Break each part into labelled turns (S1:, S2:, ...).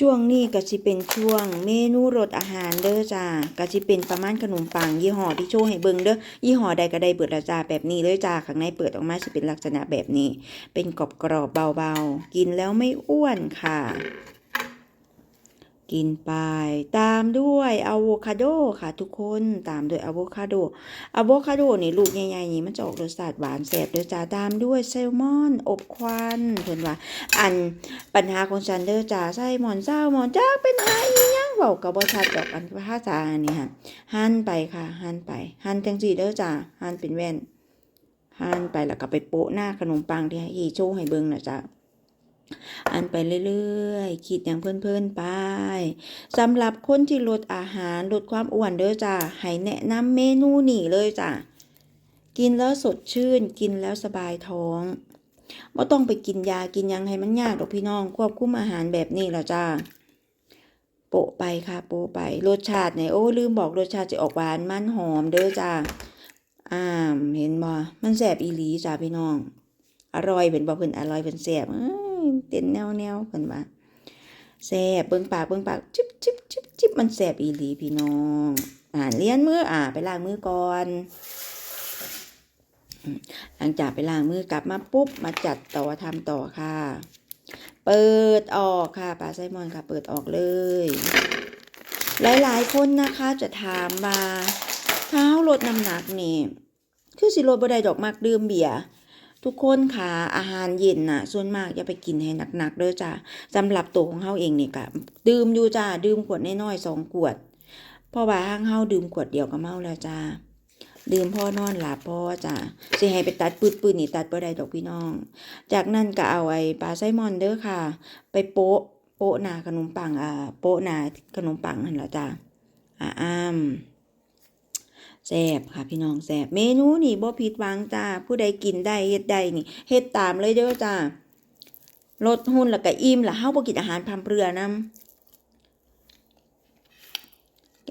S1: ช่วงนี้ก็สิเป็นช่วงเมนูรสอาหารเด้อจ้าก็สิเป็นประมาณขนมปังยี่ห้อที่โชว์ให้เบิ่งเด้อยี่ห้อใดก็ได้เปิดละจ้าแบบนี้เลยจ้าข้างในเปิดออกมาสิเป็นลักษณะแบบนี้ เป็นกรอบกรอบๆเบาๆ กินแล้วไม่อ้วนค่ะ กินไป ตามด้วยอะโวคาโดค่ะทุกคนตามด้วยอะโวคาโดอะโวคาโดนี่ลูกใหญ่ๆนี่มันจะออกรสชาติหวานแซ่บเด้อจ้าตามด้วยแซลมอน อบควันเพิ่นว่า อันปัญหาของฉันเด้อจ้าใส่หมอนเศร้าหมอนจ้าเป็นไออีหยังเว้าก็บ่ชัดดอกอันภาษาอันนี้หั่นหั่นไปค่ะหั่นไปหั่นจังซี่เด้อจ้าหั่นเป็นแว่นหั่นไปแล้วก็ไปโปะหน้าขนมปังที่ให้อีโชว์ให้เบิ่งน่ะจ้า อันไปเรื่อยๆ คิดอย่างเพลินๆไปสำหรับคนที่ลดอาหารลดความอ้วนเด้อจ้าให้แนะนำเมนูนี้เลยจ้ากินแล้วสดชื่น กินแล้วสบายท้องว่ต้องไปกินยากินยังให้มันยากดอกพี่น้อง ควบคุมอาหารแบบนี้และจ้าโปะไปค่ะโปะไป รสชาติเนี่ยโอ้ลืมบอกรสชาติจะออกหวานมันหอมเด้อจ้าอ่ามเห็นบ่มันแสบอีหลีจ้าพี่น้อง อร่อยเป็นบ่เพิ่นอร่อยเพิ่นแสบเอ้ย เต้นแนวแนวๆเพิ่นว่าแสบเบิ่งปากเบิ่งปากจิบจิบจิบจิบมันแสบอีหลีพี่น้อง อ่าเลียนมืออ่าไปล้างมือก่อนหลังจากไปล้างมือกลับมาปุ๊บมาจัดต่อทำต่อค่ะ เปิดออกค่ะปลาไซมอนค่ะ เปิดออกเลย หลายๆคนนะคะจะถามมาเท้าลดน้ำหนักนี่คือสิลดบ่ได้ดอกมากดื่มเบียร์ ทุกคนค่ะอาหารเย็นน่ะ ส่วนมากอย่าไปกินให้หนักๆเด้อจ้าสำหรับตัวของเฮาเองนี่ก็ดื่มอยู่จ้าดื่มขวดน้อยๆสองขวดเพราะว่าห้างเฮาดื่มขวดเดียวก็เมาแล้วจ้าดื่มพ่อนอนหลับพ่อจ้ะสิให้ไปตัดปืดปืนนี่ตัดบ่ได้ดอกพี่น้อง จากนั้นก็เอาไอ้ปลาไซมอนเด้อค่ะ ไปโปะโปะหนาขนมปังอ่าโปะหนาขนมปังหั่นล่ะจ้ะอ่าอ้าม แซ่บค่ะพี่น้องแซ่บเมนูนี่บ่ผิดหวังจ้าผู้ใดกินได้เฮ็ดได้นี่เฮ็ดตามเลยเด้อจ้าลดหุ่นแล้วก็อิ่มล้วเฮาบ่กินอาหารพร่ำเพรือนำ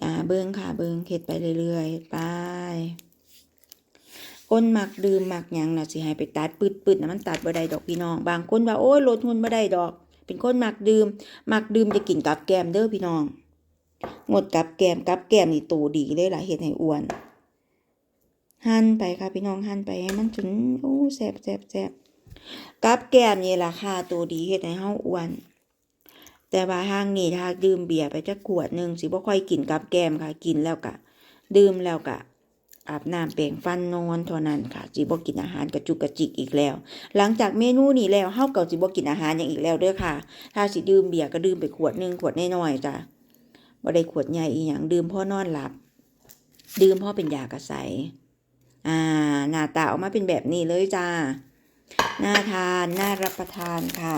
S1: อ่าเบิ้งค่ะเบิ้งเฮ็ดไปเรื่อยๆไปคนหมักดื่มหมักหยังน่ะสิให้ไปตัดปืดๆน่ะมันตัดบ่ได้ดอกพี่น้อง บางคนว่าโอ้ยลดหุ่นบ่ได้ดอก เป็นคนหมักดื่มหมักดื่มจะกินกับแก้มเด้อพี่น้อง งดกับแกมกับแกมนี่โตดีเลยล่ะเฮ็ดให้อ้วน หั่นไปค่ะพี่น้องหั่นไปให้มันจนโอ้แซ่บแซ่บแซ่บกับแกมนี่ล่ะค่ะตัวดีเฮ็ดให้เฮาอ้วน แต่ว่าทางนี้ถ้าดื่มเบียร์ไปจักขวดหนึ่งสิบ่ค่อยกินกับแกมค่ะกินแล้วก็ดื่มแล้วก็อาบน้ำแปรงฟันนอนเท่านั้นค่ะสิบกินอาหารกระจุกกระจิกอีกแล้ว หลังจากเมนูนี้แล้วเฮาก็สิบกินอาหารอย่างอีกแล้วเด้อค่ะ ถ้าสิดื่มเบียร์ก็ดื่มไปขวดหนึงขวดน้อยๆจ้ะ บ่ได้ขวดใหญ่อีหยังดื่มพ่อนอนหลับ ดื่มพ่อเป็นยากระใสอ่าหน้าตาออกมาเป็นแบบนี้เลยจ้าน่าทานน่ารับประทานค่ะ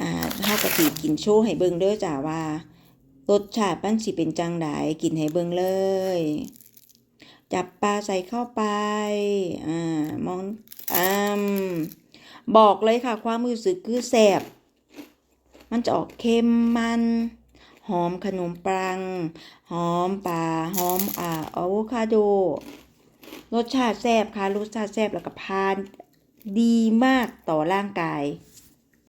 S1: อ่าเฮากะสิกินโชว์ให้เบิ่งเด้อจ้าว่ารสชาติมันสิเป็นจังไดกินให้เบิ่งเลย จับปลาใส่เข้าไปอ่ามองอ่าบอกเลยค่ะ ความรู้สึกคือแซ่บมันจะออกเค็มมัน หอมขนมปัง หอมปลาหอมอ่าอะโวคาโด รสชาติแซ่บค่ะ รสชาติแซ่บแล้วก็พานดีมากต่อร่างกาย